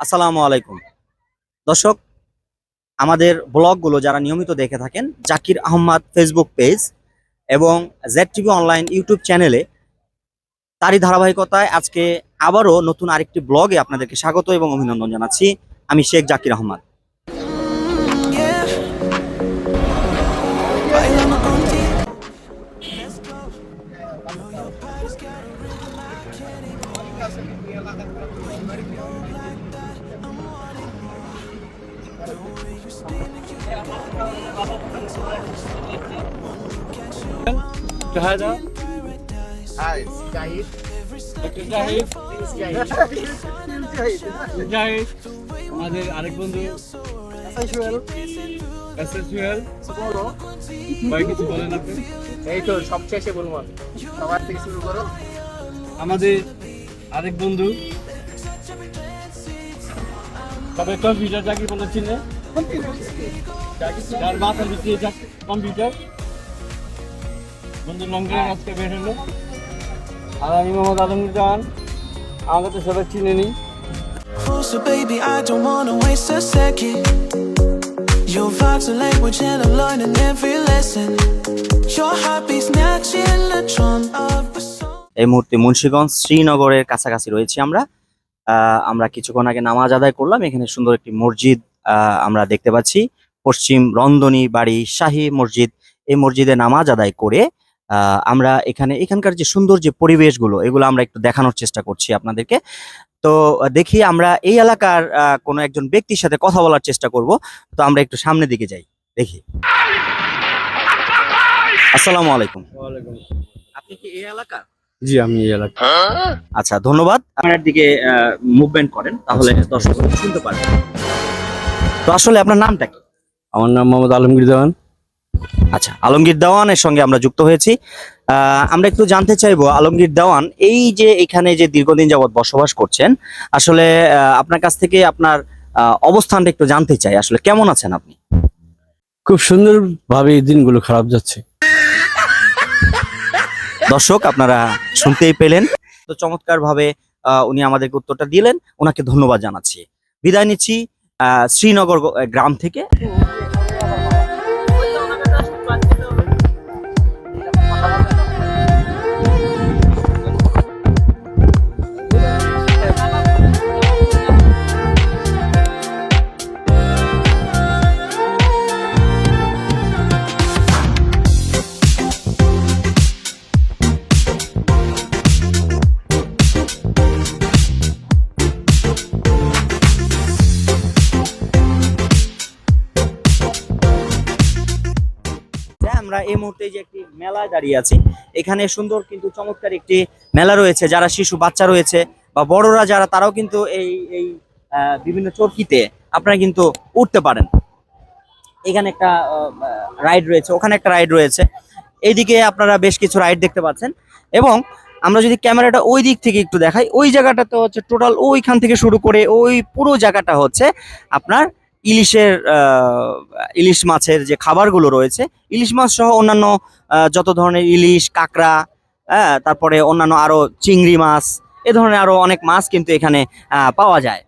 আসসালামু আলাইকুম। দর্শক, আমাদের ব্লগগুলো যারা নিয়মিত দেখে থাকেন, জাকির আহম্মদ ফেসবুক পেজ এবং জেড টিভি অনলাইন ইউটিউব চ্যানেলে, তারই ধারাবাহিকতায় আজকে আবারও নতুন আরেকটি ব্লগে আপনাদেরকে স্বাগত এবং অভিনন্দন জানাচ্ছি। আমি শেখ জাকির আহমদ ডক্টর জাহিদ জাহিদ আমাদের আরেক বন্ধু। ভাই কিছু বলেন আপনি। এই তো বলব সবার থেকে শুরু করো। আমাদের আরেক বন্ধু। তবে কম্পিউটার চাকরি বলে চিনে। যার মাথার ভিতরে চাক- কম্পিউটার বন্ধু আজকে বের হলো। আর আমি মোহাম্মদ আলমগীর জাহান আমাকে তো সবাই চিনে নি so baby, I don't wanna waste a second. Your vibes are language and I'm learning every lesson. Your heartbeat's matching the drum of a song. এই মুহূর্তে মুন্সিগঞ্জ শ্রীনগরের কাছাকাছি রয়েছি আমরা। আহ, আমরা কিছুক্ষণ আগে নামাজ আদায় করলাম। এখানে সুন্দর একটি মসজিদ আহ, আমরা দেখতে পাচ্ছি। পশ্চিম রন্দনী বাড়ি শাহী মসজিদ। এই মসজিদে নামাজ আদায় করে আমরা এখানে এখানকার যে সুন্দর যে পরিবেশগুলো এগুলো আমরা একটু দেখানোর চেষ্টা করছি আপনাদেরকে। তো দেখি আমরা এই এলাকার আহ, কোনো একজন ব্যক্তির সাথে কথা বলার চেষ্টা করব। তো আমরা একটু সামনের দিকে যাই। দেখি। আসসালামু আলাইকুম। আপনি কি এই এলাকার? জি আমি এই এলাকা আচ্ছা ধন্যবাদ। আপনার দিকে মুভমেন্ট করেন তাহলে দর্শক শুনতে পারবেন। তো আসলে আপনার নামটা কি? আমার নাম মোহাম্মদ আলমগীর দেওয়ান আচ্ছা আলমগীর দেওয়ানের সঙ্গে আমরা যুক্ত হয়েছি। আমরা একটু জানতে চাইব আলমগীর দেওয়ান এই যে এখানে যে দীর্ঘদিন যাবৎ বসবাস করছেন আসলে আপনার কাছ থেকে আপনার অবস্থানটা একটু জানতে চাই। আসলে কেমন আছেন আপনি? খুব সুন্দর ভাবে এই দিনগুলো খারাপ যাচ্ছে। দর্শক আপনারা শুনতেই পেলেন। তো চমৎকার ভাবে উনি আমাদেরকে উত্তরটা দিলেন। ওনাকে ধন্যবাদ জানাচ্ছি। বিদায় নিচ্ছি আহ, শ্রীনগর গ্রাম থেকে। আমরা এই মুহূর্তে যে একটি মেলায় দাঁড়িয়ে আছি, এখানে সুন্দর কিন্তু চমৎকার একটি মেলা রয়েছে। যারা শিশু, বাচ্চা রয়েছে বা বড়রা যারা, তারাও কিন্তু এই এই বিভিন্ন চরকিতে আপনারা কিন্তু উঠতে পারেন। এখানে একটা রাইড রয়েছে, ওখানে একটা রাইড রয়েছে। এইদিকে আপনারা বেশ কিছু রাইড দেখতে পাচ্ছেন এবং আমরা যদি ক্যামেরাটা ওই দিক থেকে একটু দেখাই, ওই জায়গাটা তো হচ্ছে টোটাল ওইখান থেকে শুরু করে ওই পুরো জায়গাটা হচ্ছে আপনার ইলিশের ইলিশ মাছের যে খাবারগুলো রয়েছে, ইলিশ মাছ সহ অন্যান্য যত ধরনের ইলিশ, কাঁকড়া হ্যাঁ তারপরে অন্যান্য আরও চিংড়ি মাছ, এ ধরনের আরও অনেক মাছ কিন্তু এখানে পাওয়া যায়।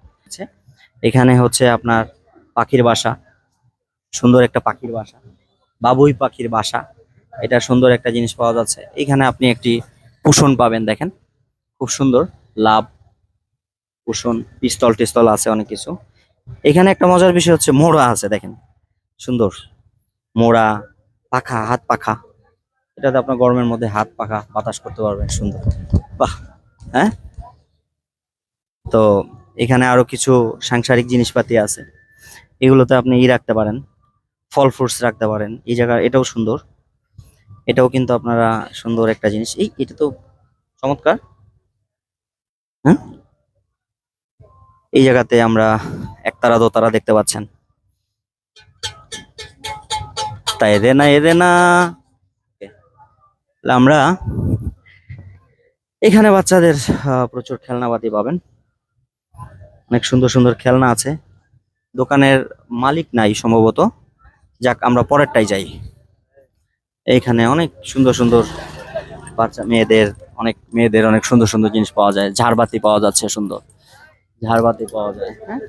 এখানে হচ্ছে আপনার পাখির বাসা, সুন্দর একটা পাখির বাসা, বাবুই পাখির বাসা, এটা সুন্দর একটা জিনিস পাওয়া যাচ্ছে। এখানে আপনি একটি কুশন পাবেন, দেখেন, খুব সুন্দর, লাভ, কুশন পিস্তল টিস্তল আছে অনেক কিছু। এখানে একটা মজার বিষয় হচ্ছে মোড়া আছে, দেখেন। সুন্দর। মোড়া, পাখা, হাত পাখা। এটাতে আপনার গরমের মধ্যে হাত পাখা বাতাস করতে পারবেন, সুন্দর। বাহ হ্যাঁ? তো এখানে আরও কিছু সাংসারিক জিনিসপাতি আছে। এগুলোতে আপনি ই রাখতে পারেন, ফল ফ্রুটস রাখতে পারেন, এই জায়গা এটাও সুন্দর। এটাও কিন্তু আপনারা সুন্দর একটা জিনিস। এই, এটা তো চমৎকার। হ্যাঁ? এই জায়গাতে আমরা একতারা দোতারা দেখতে পাচ্ছেন। তাই এদে না এদে না। আমরা এখানে বাচ্চাদের প্রচুর খেলনাপাতি পাবেন। অনেক সুন্দর সুন্দর খেলনা আছে। দোকানের মালিক নাই সম্ভবত। যাক, আমরা পরেরটাই যাই। এইখানে অনেক সুন্দর সুন্দর বাচ্চা, মেয়েদের, অনেক মেয়েদের অনেক সুন্দর সুন্দর জিনিস পাওয়া যায়। ঝাড়বাতি পাওয়া যাচ্ছে সুন্দর। ঝাড়বাতি পাওয়া যায়। হ্যাঁ?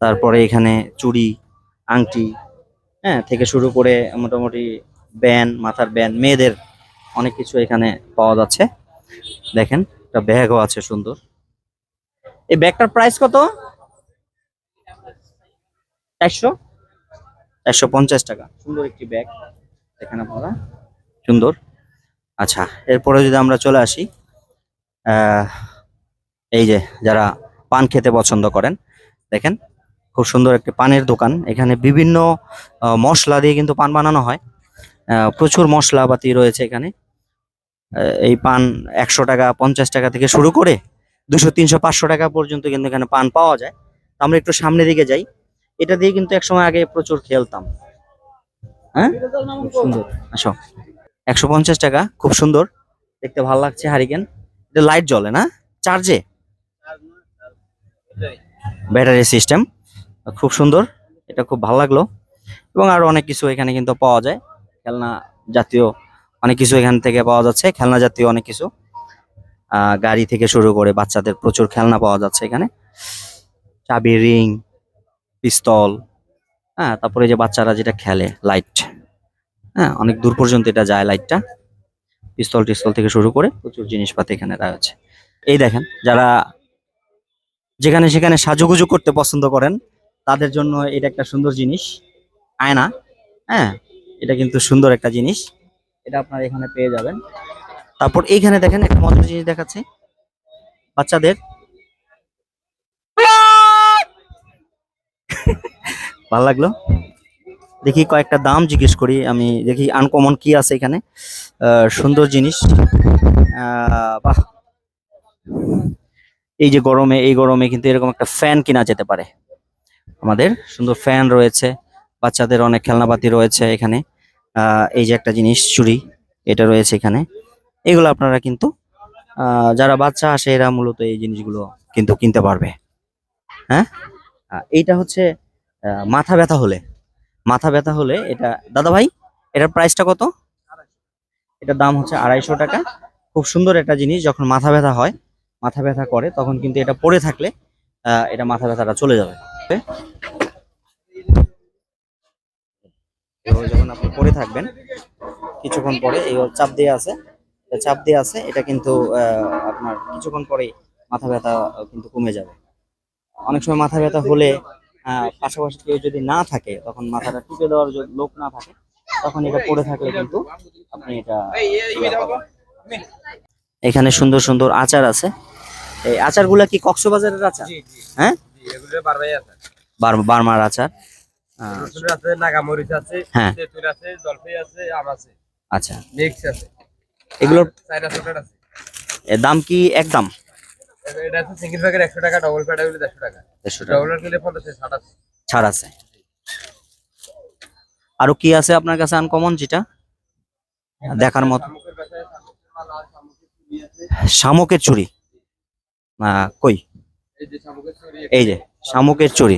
তারপরে এখানে চুড়ি আংটি হ্যাঁ থেকে শুরু করে মোটামুটি ব্যান মাথার ব্যান মেয়েদের অনেক কিছু এখানে পাওয়া যাচ্ছে। দেখেন একটা ব্যাগও আছে সুন্দর। এই ব্যাগটার প্রাইস কত? একশো? একশো পঞ্চাশ টাকা। সুন্দর একটি ব্যাগ। এখানে আপনারা। সুন্দর। আচ্ছা এরপরে যদি আমরা চলে আসি আহ, এই যে যারা পান খেতে পছন্দ করেন। দেখেন, খুব সুন্দর একটি পানের দোকান। এখানে বিভিন্ন মশলা দিয়ে কিন্তু পান বানানো হয়। প্রচুর মশলাপাতি রয়েছে এখানে। এই পান একশো টাকা, পঞ্চাশ টাকা থেকে শুরু করে দুশো, তিনশো, পাঁচশো টাকা পর্যন্ত কিন্তু এখানে পান পাওয়া যায়। আমরা একটু সামনের দিকে যাই। এটা দিয়ে কিন্তু একসময় আগে প্রচুর খেলতাম। হ্যাঁ? সুন্দর। আসো। একশো পঞ্চাশ টাকা, খুব সুন্দর। দেখতে ভালো লাগছে, হারিকেন। এটা লাইট জ্বলে না? চার্জে ব্যাটারি সিস্টেম। খুব সুন্দর, এটা খুব ভালো লাগল। এবং আরও অনেক কিছু এখানে কিন্তু পাওয়া যায়। খেলনা জাতীয় অনেক কিছু এখান থেকে পাওয়া যাচ্ছে, খেলনা জাতীয় অনেক কিছু। গাড়ি থেকে শুরু করে বাচ্চাদের প্রচুর খেলনা পাওয়া যাচ্ছে এখানে। চাবি, রিং, পিস্তল হ্যাঁ তারপরে যে বাচ্চারা যেটা খেলে, লাইট। হ্যাঁ অনেক দূর পর্যন্ত এটা যায় লাইটটা। পিস্তল টিস্তল থেকে শুরু করে প্রচুর জিনিসপাতি এখানে রয়েছে এই দেখেন, যারা যেখানে সেখানে সাজুগুজু করতে পছন্দ করেন, তাদের জন্য এটা একটা সুন্দর জিনিস। আয়না হ্যাঁ এটা কিন্তু সুন্দর একটা জিনিস। এটা আপনার এখানে পেয়ে যাবেন। তারপর এইখানে দেখেন একটা মজার জিনিস দেখাচ্ছে। বাচ্চাদের। ভালো লাগল। দেখি কয়েকটা দাম জিজ্ঞেস করি, আমি দেখি আনকমন কি আছে এখানে। সুন্দর জিনিস। বাহ। এই যে গরমে, এই গরমে কিন্তু এরকম একটা ফ্যান কিনা যেতে পারে। আমাদের সুন্দর ফ্যান রয়েছে, বাচ্চাদের অনেক খেলনাপাতি রয়েছে এখানে। এই যে একটা জিনিস চুরি এটা রয়েছে এখানে। এগুলো আপনারা কিন্তু যারা বাচ্চা আসে এরা মূলত এই জিনিসগুলো কিন্তু কিনতে পারবে। হ্যাঁ? এইটা হচ্ছে মাথা ব্যথা হলে। মাথা ব্যথা হলে এটা, দাদা ভাই, এটার প্রাইসটা কত? এটার দাম হচ্ছে আড়াইশো টাকা। খুব সুন্দর একটা জিনিস, যখন মাথা ব্যথা হয় মাথা ব্যথা করে, তখন কিন্তু এটা পরে থাকলে এটা মাথা ব্যথাটা চলে যাবে। যখন আপনি পরে থাকবেন, কিছুক্ষণ পরে এই চাপ দিয়ে আছে চাপ দিয়ে আছে, এটা কিন্তু আপনার কিছুক্ষণ পরে মাথা ব্যথা কিন্তু কমে যাবে। অনেক সময় মাথা ব্যথা হলে পাশাপাশি কেউ যদি না থাকে, তখন মাথাটা টিপে দেওয়ার লোক না থাকে, তখন এটা পড়ে থাকলে কিন্তু আপনি এটা। এখানে সুন্দর সুন্দর আচার আছে। এই আচারগুলা কি কক্সবাজারের আচার? হ্যাঁ? বার্মার আচার। আছে নাগামরিচ আছে হ্যাঁ। তেঁতুল আছে জলপাই আছে আম আছে। আচ্ছা। মিক্স আছে। এগুলোর চাইনা আছে। এর দাম কি একদম? এটা- আছে সিঙ্গেল প্যাকেট একশো টাকা ডবল প্যাকেট হলে দেড়শো টাকা। ডবল পঞ্চাশ আছে। ছাড় আছে। আরও কি আছে আপনার কাছে আনকমন যেটা? দেখার মত। শামুকের বাসায় কই? এই যে শামুকের চুড়ি।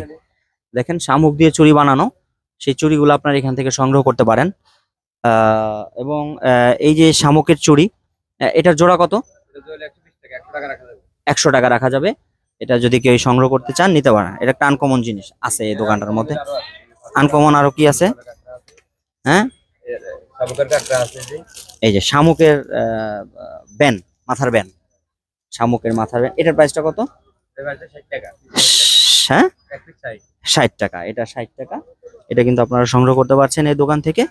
দেখেন শামুক দিয়ে চুড়ি বানানো। সেই চুড়িগুলো আপনার এখান থেকে সংগ্রহ করতে পারেন। আহ, এবং এই যে শামুকের আহ, এটার জোড়া কত? একশো টাকা রাখা যাবে। এটা যদি কেউ সংগ্রহ করতে চান নিতে পারেন। এটা একটা আনকমন জিনিস আছে এই দোকানটার মধ্যে। আনকমন আরও কি আছে? হ্যাঁ? এই যে শামুকের ব্যান মাথার ব্যান। শামুকের মাথার ব্যান এটার প্রাইসটা কত? ষাট টাকা। হ্যাঁ? ষাট। টাকা এটা ষাট টাকা। এটা কিন্তু আপনারা সংগ্রহ করতে পারছেন এই দোকান থেকে।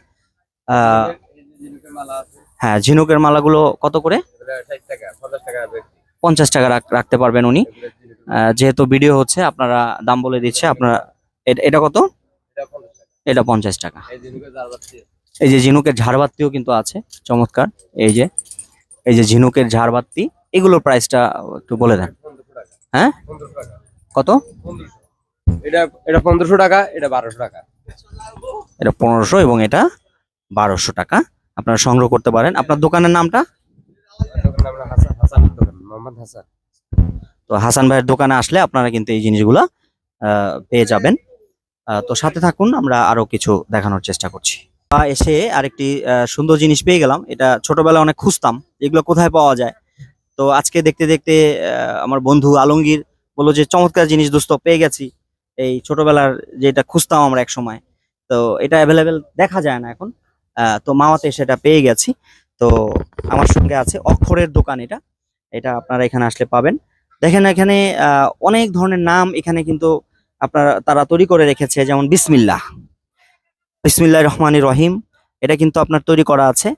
হ্যাঁ ঝিনুকের মালাগুলো কত করে? পঞ্চাশ টাকা রাখতে পারবেন উনি। যেহেতু ভিডিও হচ্ছে আপনারা দাম বলে দিচ্ছে আপনারা এটা কত? এটা পঞ্চাশ টাকা। এই যে ঝিনুকের ঝাড়বাতিও কিন্তু আছে চমৎকার। এই যে এই যে ঝিনুকের ঝাড়বাতি। এগুলোর প্রাইসটা একটু বলে দেন। হ্যাঁ? কত? এটা এটা পনেরোশো টাকা এটা বারোশো টাকা। এটা পনেরোশো এবং এটা বারোশো টাকা। আপনারা সংগ্রহ করতে পারেন। আপনার দোকানের নামটা? তো হাসান ভাইয়ের দোকানে আসলে আপনারা কিন্তু এই জিনিসগুলো আহ, পেয়ে যাবেন। তো সাথে থাকুন আমরা আরও কিছু দেখানোর চেষ্টা করছি। এসে আরেকটি সুন্দর জিনিস পেয়ে গেলাম। এটা ছোটবেলায় অনেক খুঁজতাম। এগুলো কোথায় পাওয়া যায়? তো আজকে দেখতে দেখতে আমার বন্ধু আলমগীর বলল যে, চমৎকার জিনিস দোস্ত, পেয়ে গেছি। এই ছোটবেলার যেটা খুঁজতাম আমরা এক সময় তো এটা অ্যাভেলেবেল দেখা যায় না এখন। তো মামাতে সেটা পেয়ে গেছি। তো আমার সঙ্গে আছে অক্ষরের দোকান এটা। এটা আপনারা এখানে আসলে পাবেন। দেখেন এখানে অনেক ধরনের নাম এখানে কিন্তু আপনারা, তারা তৈরি করে রেখেছে, যেমন বিসমিল্লাহ। বিসমিল্লাহ রহমানির রহিম। এটা কিন্তু আপনার তৈরি করা আছে।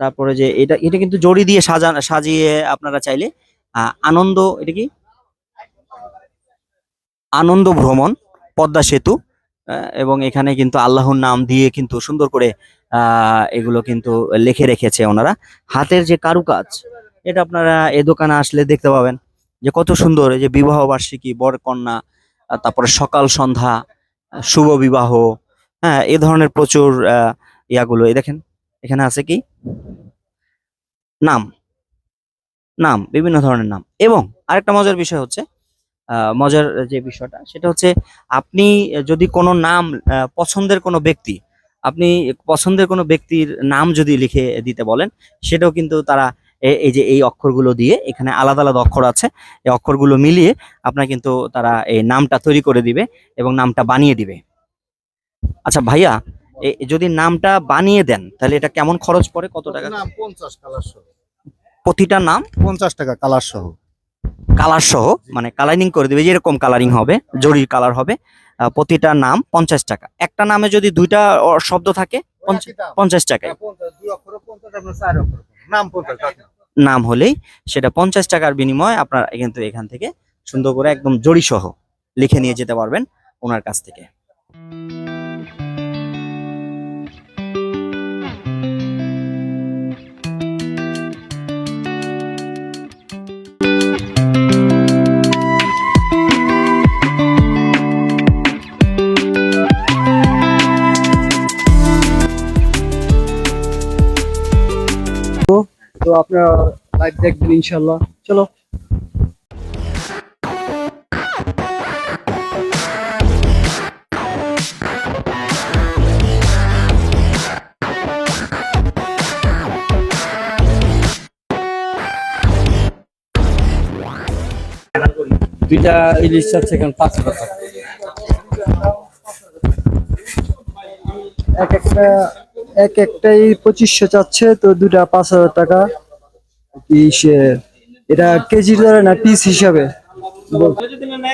তারপরে যে এটা এটা কিন্তু জড়ি দিয়ে সাজা, সাজিয়ে আপনারা চাইলে আনন্দ, এটা কি? আনন্দ ভ্রমণ, পদ্মা সেতু এবং এখানে কিন্তু আল্লাহর নাম দিয়ে কিন্তু সুন্দর করে এগুলো কিন্তু লিখে রেখেছে ওনারা। হাতের যে কারুকাজ, এটা আপনারা এ দোকানে আসলে দেখতে পাবেন যে কত সুন্দর, এই যে বিবাহ বার্ষিকী বর কন্যা তারপরে সকাল সন্ধ্যা, শুভ বিবাহ হ্যাঁ এ ধরনের প্রচুর ইয়াগুলো, এই দেখেন এখানে আছে কি? নাম। নাম, বিভিন্ন ধরনের নাম। এবং আরেকটা মজার বিষয় হচ্ছে মজার যে বিষয়টা, সেটা হচ্ছে আপনি যদি কোনো নাম পছন্দের কোনো ব্যক্তি, আপনি পছন্দের কোনো ব্যক্তির নাম যদি লিখে দিতে বলেন, সেটাও কিন্তু তারা এই যে এই অক্ষরগুলো দিয়ে এখানে আলাদা আলাদা অক্ষর আছে, এই অক্ষরগুলো মিলিয়ে আপনার কিন্তু তারা এই নামটা তৈরি করে দিবে এবং নামটা বানিয়ে দিবে। আচ্ছা ভাইয়া যদি নামটা বানিয়ে দেন তাহলে এটা কেমন খরচ পড়ে? কত টাকা? পঞ্চাশ কালার সহ। প্রতিটা নাম? পঞ্চাশ টাকা কালার সহ। কালার সহ মানে কালারিং করে দিবে যেরকম কালারিং হবে জরির কালার হবে প্রতিটা নাম পঞ্চাশ টাকা। একটা নামে যদি দুইটা শব্দ থাকে পঞ্চাশ টাকায়। হ্যাঁ। নাম টাকা। হলেই সেটা পঞ্চাশ টাকার বিনিময়ে আপনার কিন্তু এখান থেকে সুন্দর করে একদম জড়ি সহ লিখে নিয়ে যেতে পারবেন ওনার কাছ থেকে। আপনারা লাইভ দেখবেন ইনশাল্লাহ চলো। দুইটা ইলিশ আছে এখানে পাঁচশো টাকা। এক একটা এক একটাই পঁচিশশো চাচ্ছে তো দুটা পাঁচ হাজার টাকা। কি সে এটা কেজি ধরে না পিস হিসাবে?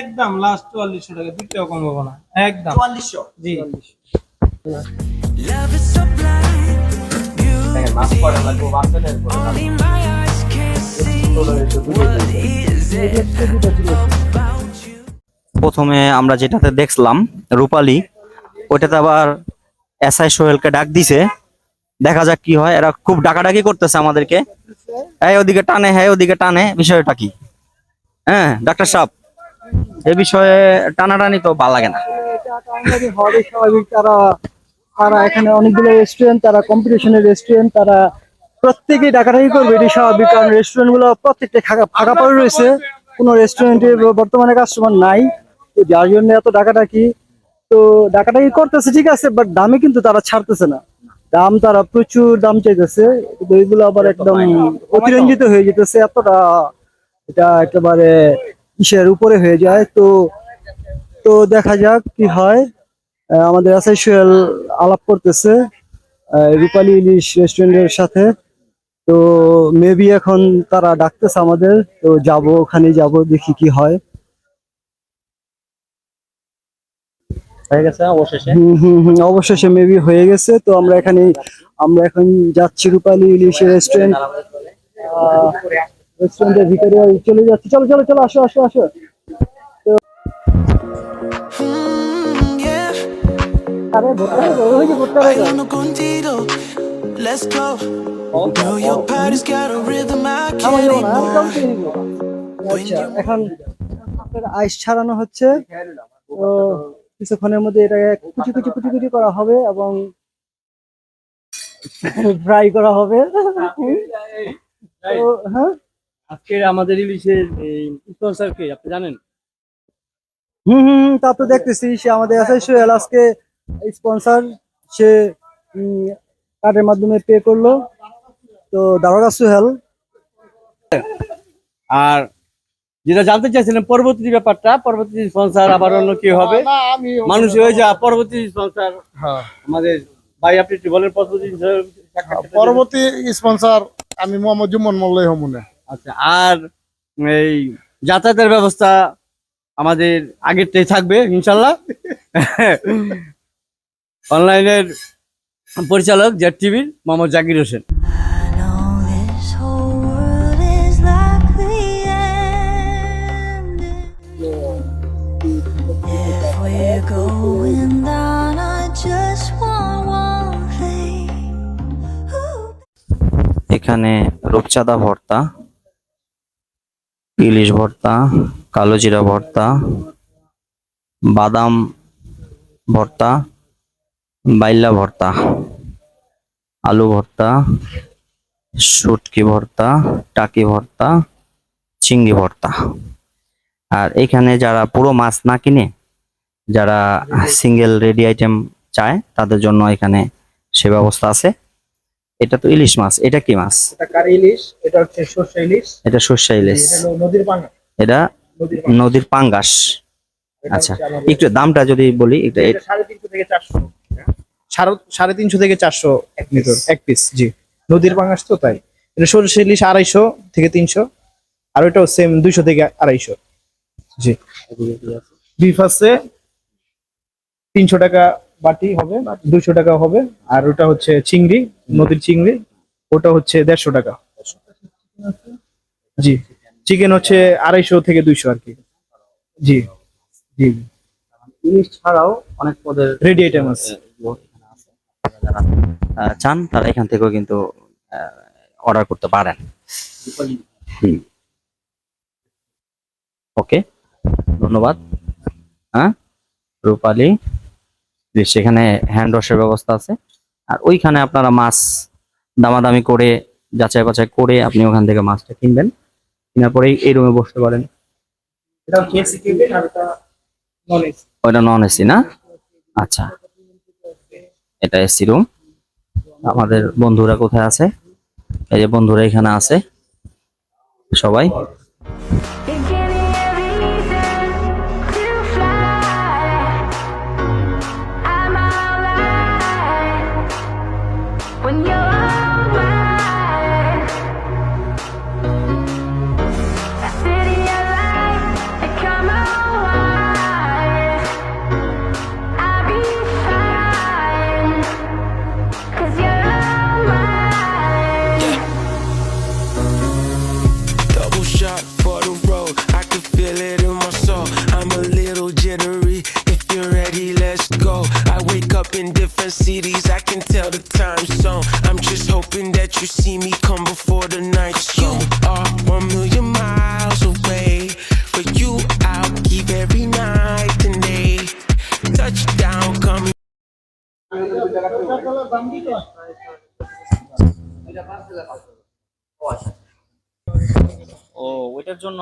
একদম লাস্ট চুয়াল্লিশশো টাকা দিতেও না। একদম। জি? প্রথমে আমরা যেটাতে দেখলাম রূপালী ওইটাতে আবার এসআই সোহেলকে ডাক দিছে। দেখা যাক কি হয়। এরা খুব ডাকাডাকি করতেছে আমাদেরকে। হ্যাঁ ওদিকে টানে হ্যাঁ ওদিকে টানে। বিষয়টা কি? হ্যাঁ ডাক্তার সাহেব, এ বিষয়ে টানাটানি তো ভালো লাগে না। স্বাভাবিক তারা এখানে রেস্টুরেন্ট তারা কম্পিটিশনের রেস্টুরেন্ট তারা ডাকাডাকি স্বাভাবিক প্রত্যেকটা ফাঁকা রয়েছে কোনো বর্তমানে কাস্টমার নাই যার জন্য এত ডাকাডাকি তো ডাকাডাকি করতেছে ঠিক আছে বাট দামে কিন্তু তারা ছাড়তেছে না। দাম তারা প্রচুর দাম চাইতেছে এগুলো আবার একদম অতিরঞ্জিত হয়ে যেতেছে এতটা এটা একেবারে ইসের উপরে হয়ে যায়। তো তো দেখা যাক কি হয়। আমাদের সোহেল আলাপ করতেছে রূপালী ইলিশ রেস্টুরেন্টের সাথে। তো মেবি এখন তারা ডাকতেছে আমাদের তো যাব ওখানে যাব দেখি কি হয়। হয়ে গেছে অবশেষে অবশেষে মেবি হয়ে গেছে তো আমরা এখানে আমরা এখন যাচ্ছি রূপালী ইলিশ রেস্টুরেন্ট রেস্টুরেন্টের ভিতরে চলে যাচ্ছি চলো চলো চলো আসো আসো আসো আরে ভোটটা ওই যে ভোটটা Bailando contigo. Let's go. Know your body's got a rhythm I can't যাব না, আমি কাউকে ignore. আচ্ছা এখন আইস ছাড়ানো হচ্ছে তো কিছুক্ষণের মধ্যে এটা কুচি কুচি কুচি কুচি করা হবে এবং ফ্রাই করা হবে। তো হ্যাঁ? আজকে আমাদের ইলিশের স্পন্সর কে আপনি জানেন? হুম হুম হুম, তা তো দেখতেছি সে আমাদের এসআই সোহেল আজকে স্পন্সর সে উম, কার্ডের মাধ্যমে পে করল। তো দারোগা সোহেল। আর যেটা জানতে চাইছিলেন পরবর্তী ব্যাপারটা পরবর্তী স্পন্সার আবার অন্য কি হবে মানুষ হয়ে যা পরবর্তী স্পন্সর হ্যাঁ। আমাদের ভাই আপনি একটু বলেন পরবর্তী স্পন্সর আমি মোহাম্মদ জুম্মন মোল্লাই হমুনে আচ্ছা আর এই যাতায়াতের ব্যবস্থা আমাদের আগেরটাই থাকবে ইনশাল্লাহ। অনলাইনের পরিচালক জেড টিভির মোহাম্মদ জাকির হোসেন। এখানে রূপচাঁদা ভর্তা, ইলিশ ভর্তা, কালো জিরা ভর্তা, বাদাম ভর্তা, বাইলা ভর্তা, আলু ভর্তা, শুটকি ভর্তা, টাকি ভর্তা, চিংড়ি ভর্তা। আর এখানে যারা পুরো মাছ না কিনে, যারা সিঙ্গেল রেডি আইটেম চায়, তাদের জন্য এখানে সে ব্যবস্থা আছে। এটা তো ইলিশ মাছ এটা কি মাছ? এটা কারি ইলিশ? এটা হচ্ছে সর্ষে ইলিশ। এটা সর্ষে ইলিশ। এটা নদীর পাঙ্গা এটা নদীর পাঙ্গাস। আচ্ছা একটু দামটা যদি বলি এটা এটা সাড়ে তিনশো থেকে চারশো। সাড়ে- সাড়ে তিনশো থেকে চারশো এক মিটার এক পিস জি। নদীর পাঙ্গাস তো তাই। এটা সরষে ইলিশ আড়াইশো থেকে তিনশো আর ওইটাও সেম দুইশো থেকে আড়াইশো জি। বিফ আছে তিনশো টাকা বাটি হবে দুশো টাকা হবে। আর ওটা হচ্ছে চিংড়ি নদীর চিংড়ি ওটা হচ্ছে দেড়শো টাকা। জি চিকেন হচ্ছে আড়াইশো থেকে দুইশো আর কি। জি জি। ইলিশ ছাড়াও অনেক পদের রেডি আইটেম আছে। যারা চান তারা এখান থেকেও কিন্তু অর্ডার করতে পারেন। ওকে ধন্যবাদ। হ্যাঁ রূপালী। বেশ, সেখানে হ্যান্ড ওয়াশের ব্যবস্থা আছে। আর ওইখানে আপনারা মাছ দামাদামি করে যাচাই বাছাই করে আপনি ওখান থেকে মাছটা কিনবেন। কেনার পরেই এই রুমে বসতে পারেন। ওইটা নন এসি না? আচ্ছা। এটা এসি রুম আমাদের বন্ধুরা কোথায় আছে? এই যে বন্ধুরা এখানে আছে। সবাই।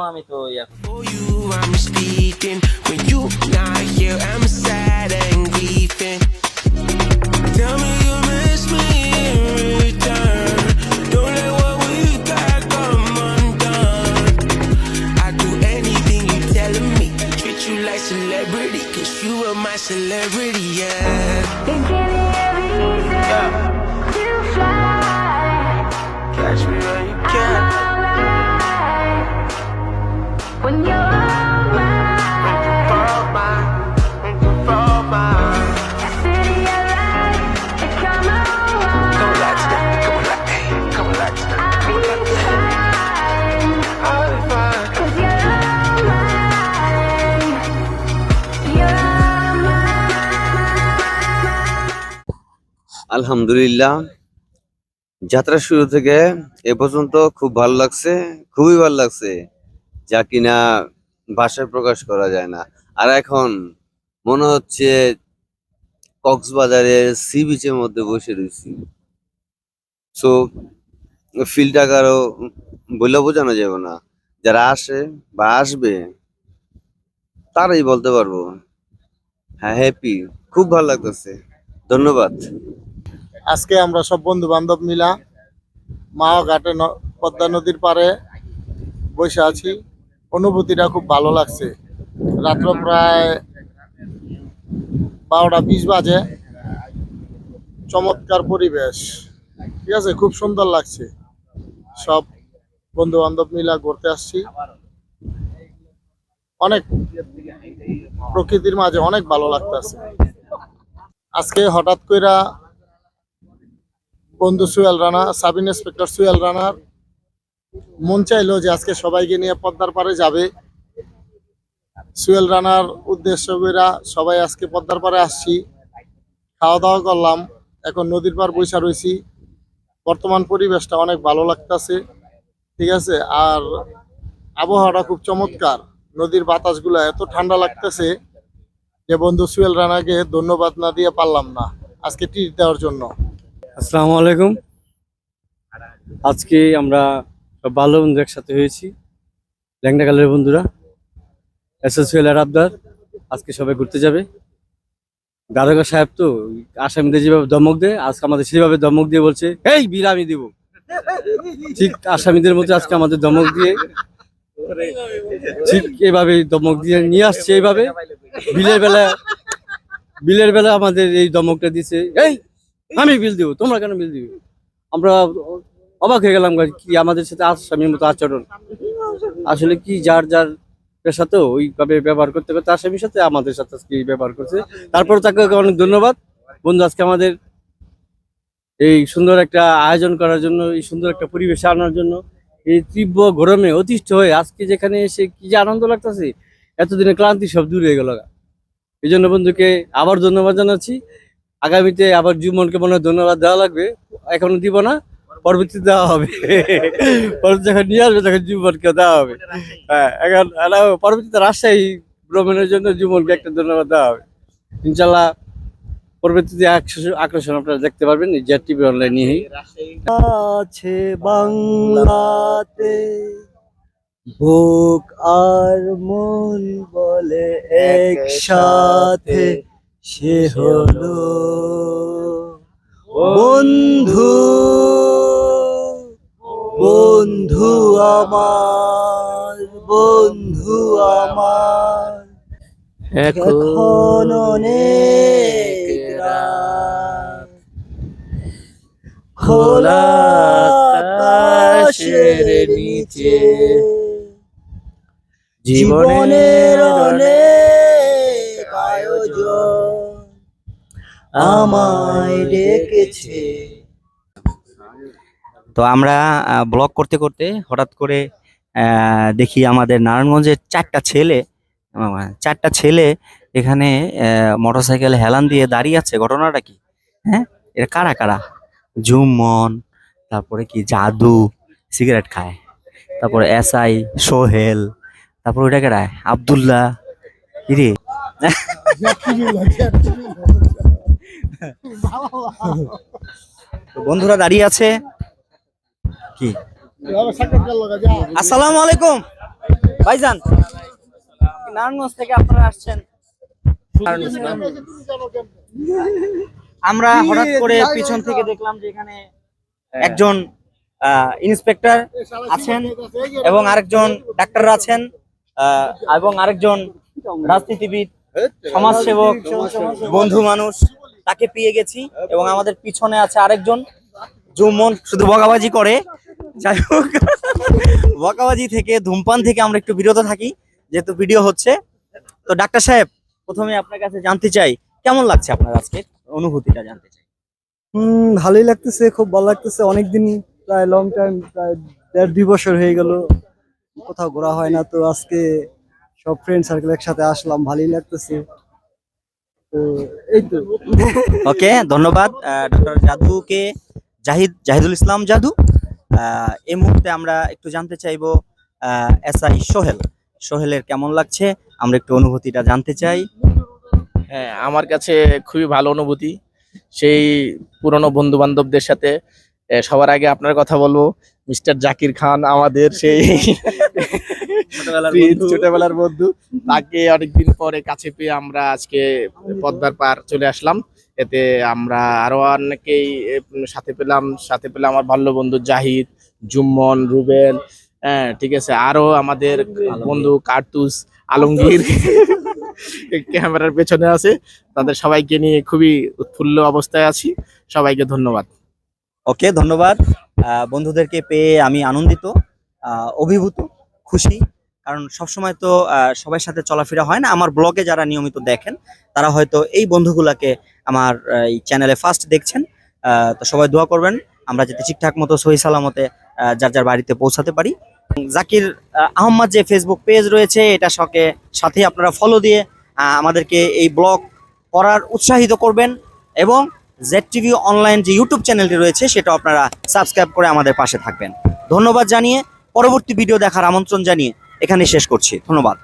আমি তো For আলহামদুলিল্লাহ। যাত্রা শুরু থেকে এ পর্যন্ত খুব ভালো লাগছে, খুবই ভালো লাগছে, যা কিনা ভাষায় প্রকাশ করা যায় না। আর এখন মনে হচ্ছে কক্সবাজারের সি বিচের মধ্যে বসে রয়েছি। সো ফিলটা কারও বলে বোঝানো যাবে না। যারা আসে বা আসবে, তারাই বলতে পারব। হ্যাঁ হ্যাপি খুব ভালো লাগতেছে। ধন্যবাদ। আজকে আমরা সব বন্ধু বান্ধব মিলা মাও ঘাটে পদ্মা নদীর পারে বসে আছি। অনুভূতিটা খুব ভালো লাগছে। রাত্র প্রায় বারোটা বিশ বাজে। চমৎকার পরিবেশ। ঠিক আছে, খুব সুন্দর লাগছে। সব বন্ধু বান্ধব মিলা ঘুরতে আসছি। অনেক প্রকৃতির মাঝে অনেক ভালো লাগতেছে। আজকে হঠাৎ কইরা বন্ধু সুয়েল রানা, সাব ইন্সপেক্টর সুয়েল রানার মন চাইলো যে আজকে সবাইকে নিয়ে পদ্মার পারে যাবে। সুয়েল রানার উদ্দেশ্য কইরা সবাই আজকে পদ্মার পারে আসছি। খাওয়া দাওয়া করলাম, এখন নদীর পার বৈশা রয়েছি বর্তমান পরিবেশটা অনেক ভালো লাগতেছে, ঠিক আছে? আর আবহাওয়াটা খুব চমৎকার। নদীর বাতাসগুলো এত ঠান্ডা লাগতেছে যে বন্ধু সুয়েল রানাকে ধন্যবাদ না দিয়ে পারলাম না আজকে টিট দেওয়ার জন্য। আসসালামু আলাইকুম। আজকে আমরা সব ভালো বন্ধু একসাথে হয়েছি। ল্যাংটাকালের বন্ধুরা এসএসএল আর আবদার, আজকে সবাই ঘুরতে যাবে। দারোগা সাহেব তো আসামিদের যেভাবে দমক দেয়, আজকে আমাদের সেভাবে দমক দিয়ে বলছে, এই বিল আমি দিব। ঠিক আসামিদের মধ্যে আজকে আমাদের দমক দিয়ে, ঠিক এভাবে দমক দিয়ে নিয়ে আসছে এইভাবে বিলের বেলা বিলের বেলা আমাদের এই দমকটা দিছে, এই আমি বিল দিব, তোমরা কেন বিল দিবে? আমরা অবাক হয়ে গেলাম কি আমাদের সাথে আসামির মতো আচরণ? আসলে কি যার যার তো, ওইভাবে ব্যবহার করতে করতে আসামির সাথে আমাদের সাথে আজকে ব্যবহার করছে। তারপর তাকে অনেক ধন্যবাদ। বন্ধু, আজকে আমাদের এই সুন্দর একটা আয়োজন করার জন্য, এই সুন্দর একটা পরিবেশে আনার জন্য এই তীব্র গরমে অতিষ্ঠ হয়ে আজকে যেখানে এসে কি যে আনন্দ লাগতেছে, এতদিনে ক্লান্তি সব দূর হয়ে গেল এই জন্য বন্ধুকে আবার ধন্যবাদ জানাচ্ছি। আগামীতে আবার জুমনকে মনে হয় ধন্যবাদ দেওয়া লাগবে। এখনও দিব না পরবর্তীতে দেওয়া হবে। পরবর্তী যখন নিয়ে আসবে তখন জুমনকে দেওয়া হবে। হ্যাঁ এখন পরবর্তীতে রাজশাহী ভ্রমণের জন্য জুমনকে একটা ধন্যবাদ দেওয়া হবে। ইনশাল্লাহ পরবর্তীতে আকর্ষণ- আকর্ষণ আপনারা দেখতে পারবেন জেড টিভি অনলাইন নিয়েই। আছে বাংলাতে বুক আর মন বলে একসাথে সে হলো বন্ধু। বন্ধু আমার বন্ধু আমার। এখন অনেক খোলা আকাশের নিচে। জীবনের অনেক আমায় ডেকেছে। তো আমরা ব্লগ করতে করতে হঠাৎ করে আহ, দেখি আমাদের নারায়ণগঞ্জের চারটা ছেলে চারটা ছেলে এখানে মোটরসাইকেল হেলান দিয়ে দাঁড়িয়ে আছে। ঘটনাটা কি? হ্যাঁ? এটা কারা কারা? জুমন তারপরে কি জাদু সিগারেট খায়। তারপরে এসআই সোহেল তারপর ওইটা কেডায় আবদুল্লাহ। কিরে তো বন্ধুরা দাঁড়িয়ে আছে। কি? আসসালামু আলাইকুম। ভাইজান। নারায়ণগঞ্জ থেকে আপনারা আসছেন। আমরা হঠাৎ করে পিছন থেকে দেখলাম যে এখানে একজন ইন্সপেক্টর আছেন এবং আরেকজন ডাক্তার আছেন আহ, এবং আরেকজন রাজনীতিবিদ সমাজসেবক বন্ধু মানুষ। তাকে পেয়ে গেছি এবং আমাদের পিছনে আছে আরেকজন। জুমন শুধু বকাবাজি করে। যাই হোক। বকাবাজি থেকে ধূমপান থেকে আমরা একটু বিরত থাকি যেহেতু ভিডিও হচ্ছে। তো ডাক্তার সাহেব প্রথমে আপনার কাছে জানতে চাই কেমন লাগছে আপনার আজকে অনুভূতিটা জানতে চাই? হুম ভালোই লাগতেছে খুব ভালো লাগতেছে। অনেকদিন প্রায় লং টাইম প্রায় দেড় দুই বছর হয়ে গেল কোথাও ঘোরা হয় না। তো আজকে সব ফ্রেন্ড সার্কেল একসাথে আসলাম ভালোই লাগতেছে। এই তো ওকে ধন্যবাদ ডক্টর জাদুকে জাহিদ জাহিদুল ইসলাম জাদু। এই মুহূর্তে আমরা একটু জানতে চাইব এস আই সোহেল। সোহেলের কেমন লাগছে? আমরা একটু অনুভূতিটা জানতে চাই। হ্যাঁ আমার কাছে খুবই ভালো অনুভূতি। সেই পুরনো বন্ধু বান্ধবদের সাথে সবার আগে আপনার কথা বলব। মিস্টার জাকির খান আমাদের সেই ছোটবেলার বন্ধু। তাকে অনেকদিন পরে কাছে পেয়ে আমরা আজকে পদ্মার পার চলে আসলাম। এতে আমরা আরও অনেকেই সাথে পেলাম সাথে পেলাম আমার ভালো বন্ধু জাহিদ জুম্মন রুবেল হ্যাঁ ঠিক আছে। আরও আমাদের বন্ধু কার্তুস আলমগীর। ক্যামেরার পেছনে আছে। তাদের সবাইকে নিয়ে খুবই উৎফুল্ল অবস্থায় আছি। সবাইকে ধন্যবাদ। ওকে ধন্যবাদ। আহ, বন্ধুদেরকে পেয়ে আমি আনন্দিত আহ, অভিভূত। খুশি, কারণ সবসময় তো সবার সাথে চলাফেরা হয় না। আমার ব্লগে যারা নিয়মিত দেখেন, তারা হয়তো এই বন্ধুগুলাকে আমার এই চ্যানেলে ফার্স্ট দেখছেন। তো সবাই দোয়া করবেন, আমরা যাতে ঠিকঠাক মতো, সহি সালামতে যার যার বাড়িতে পৌঁছাতে পারি। জাকির আহম্মদ যে ফেসবুক পেজ রয়েছে, এটা সকে সাথে আপনারা ফলো দিয়ে আমাদেরকে এই ব্লগ করার উৎসাহিত করবেন এবং জেড টিভি অনলাইন যে ইউটিউব চ্যানেলটি রয়েছে সেটা আপনারা সাবস্ক্রাইব করে আমাদের পাশে থাকবেন। ধন্যবাদ জানিয়ে পরবর্তী ভিডিও দেখার আমন্ত্রণ জানিয়ে এখানে শেষ করছি। ধন্যবাদ।